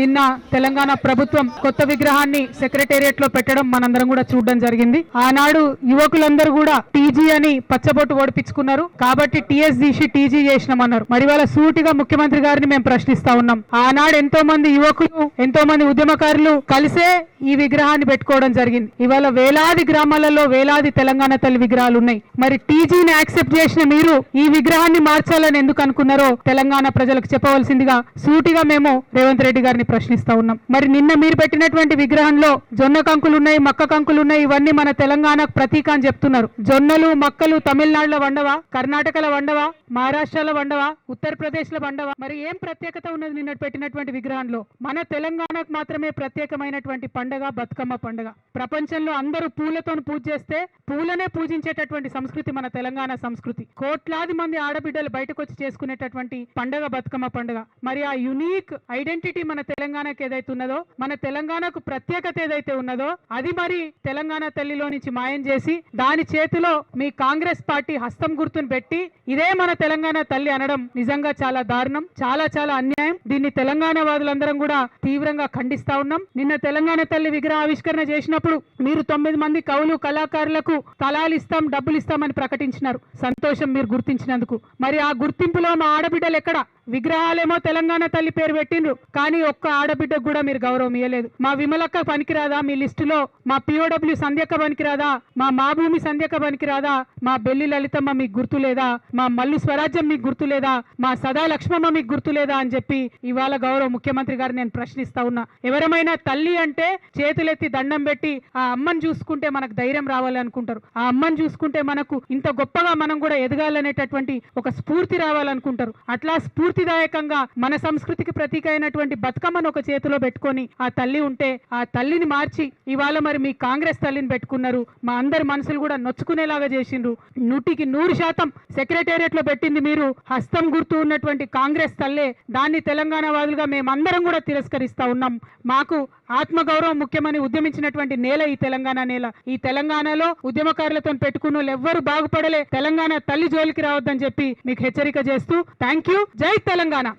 నిన్న తెలంగాణ ప్రభుత్వం కొత్త విగ్రహాన్ని సెక్రటేరియట్లో పెట్టడం మనందరం కూడా చూడడం జరిగింది. ఆనాడు యువకులందరూ కూడా టీజీ అని పచ్చబొట్టు ఓడిపించుకున్నారు కాబట్టి టీఎస్ తీసి టీజీ చేసినామన్నారు. మరి వాళ్ళ సూటిగా ముఖ్యమంత్రి గారిని మేము ప్రశ్నిస్తా ఉన్నాం. ఆనాడు ఎంతో మంది యువకులు ఎంతో మంది ఉద్యమకారులు కలిసే ఈ విగ్రహాన్ని పెట్టుకోవడం జరిగింది. ఇవాళ వేలాది గ్రామాలలో వేలాది తెలంగాణ తల్లి విగ్రహాలు ఉన్నాయి. మరి టీజీని యాక్సెప్ట్ చేసిన మీరు ఈ విగ్రహాన్ని మార్చాలని ఎందుకు అనుకున్నారో తెలంగాణ ప్రజలకు చెప్పవలసిందిగా సూటిగా మేము రేవంత్ రెడ్డి గారిని ప్రశ్నిస్తా ఉన్నాం. మరి నిన్న మీరు పెట్టినటువంటి విగ్రహంలో జొన్న కంకులు ఉన్నాయి మక్క కంకులు ఉన్నాయి ఇవన్నీ మన తెలంగాణకు ప్రతీక అని చెప్తున్నారు. జొన్నలు మక్కలు తమిళనాడులో వండవా? కర్ణాటకలో వండవా? మహారాష్ట్రలో వండవా? ఉత్తరప్రదేశ్లో వండవా? మరి ఏం ప్రత్యేకత ఉన్నది నిన్న పెట్టినటువంటి విగ్రహంలో? మన తెలంగాణకు మాత్రమే ప్రత్యేకమైనటువంటి పండగ బతుకమ్మ పండగ. ప్రపంచంలో అందరూ పూలతో పూజ చేస్తే పూలనే పూజించేటటువంటి సంస్కృతి మన తెలంగాణ సంస్కృతి. కోట్లాది మంది ఆడబిడ్డలు బయటకు వచ్చి చేసుకునేటటువంటి పండగ బతుకమ్మ పండగ. మరి ఆ యునీక్ ఐడెంటిటీ మన తెలంగాణకు ఏదైతే ఉన్నదో మన తెలంగాణకు ప్రత్యేకత ఏదైతే ఉన్నదో అది మరి తెలంగాణ తల్లిలో నుంచి మాయం చేసి దాని చేతిలో మీ కాంగ్రెస్ పార్టీ హస్తం గుర్తును పెట్టి ఇదే మన తెలంగాణ తల్లి అనడం నిజంగా చాలా దారుణం చాలా చాలా అన్యాయం. దీన్ని తెలంగాణ వాదులందరం కూడా తీవ్రంగా ఖండిస్తా ఉన్నాం. నిన్న తెలంగాణ తల్లి విగ్రహ ఆవిష్కరణ చేసినప్పుడు మీరు తొమ్మిది మంది కవులు కళాకారులకు తలాలు ఇస్తాం డబ్బులు ఇస్తామని ప్రకటించినారు. సంతోషం మీరు గుర్తించినందుకు. మరి ఆ గుర్తింపులో మా ఆడబిడ్డలు ఎక్కడ? విగ్రహాలేమో తెలంగాణ తల్లి పేరు పెట్టిండ్రు కానీ ఒక్క ఆడబిడ్డకు కూడా మీరు గౌరవం ఇవ్వలేదు మా విమలక్క పనికిరాదా? మీ లిస్టులో మా పిఓడబ్ల్యూ సంధ్యక్క పనికిరాదా? మా మాభూమి సంధ్యక్క పనికిరాదా? మా బెల్లి లలితమ్మ మీకు గుర్తు లేదా మా మల్లు స్వరాజ్యం మీకు గుర్తు లేదా మా సదా లక్ష్మమ్మ మీకు గుర్తు లేదా అని చెప్పి ఇవాళ గౌరవ ముఖ్యమంత్రి గారు నేను ప్రశ్నిస్తా ఉన్నా. ఎవరమైనా తల్లి అంటే చేతులెత్తి దండం పెట్టి ఆ అమ్మని చూసుకుంటే మనకు ధైర్యం రావాలి అనుకుంటారు. ఆ అమ్మని చూసుకుంటే మనకు ఇంత గొప్పగా మనం కూడా ఎదగాలనేటటువంటి ఒక స్ఫూర్తి రావాలనుకుంటారు. అట్లా స్ఫూర్తి స్ఫూర్తిదాయకంగా మన సంస్కృతికి ప్రతీక అయినటువంటి బతుకమ్మను ఒక చేతిలో పెట్టుకొని ఆ తల్లి ఉంటే ఆ తల్లిని మార్చి ఇవాళ మరి మీ కాంగ్రెస్ తల్లిని పెట్టుకున్నారు. మా అందరి మనసులు కూడా నొచ్చుకునేలాగా చేసిండ్రు. నూటికి నూరు శాతం సెక్రటేరియట్లో పెట్టింది మీరు. హస్తం గుర్తు ఉన్నటువంటి కాంగ్రెస్ తల్లే. దాన్ని తెలంగాణ వాదులుగా మేమందరం కూడా తిరస్కరిస్తా ఉన్నాం. మాకు ఆత్మగౌరవం ముఖ్యమని ఉద్యమించినటువంటి నేల ఈ తెలంగాణ నేల. ఈ తెలంగాణలో ఉద్యమకారులతో పెట్టుకున్న ఎవ్వరు బాగుపడలే. తెలంగాణ తల్లి జోలికి రావద్దని చెప్పి మీకు హెచ్చరిక చేస్తూ థ్యాంక్ యూ జై తెలంగాణ.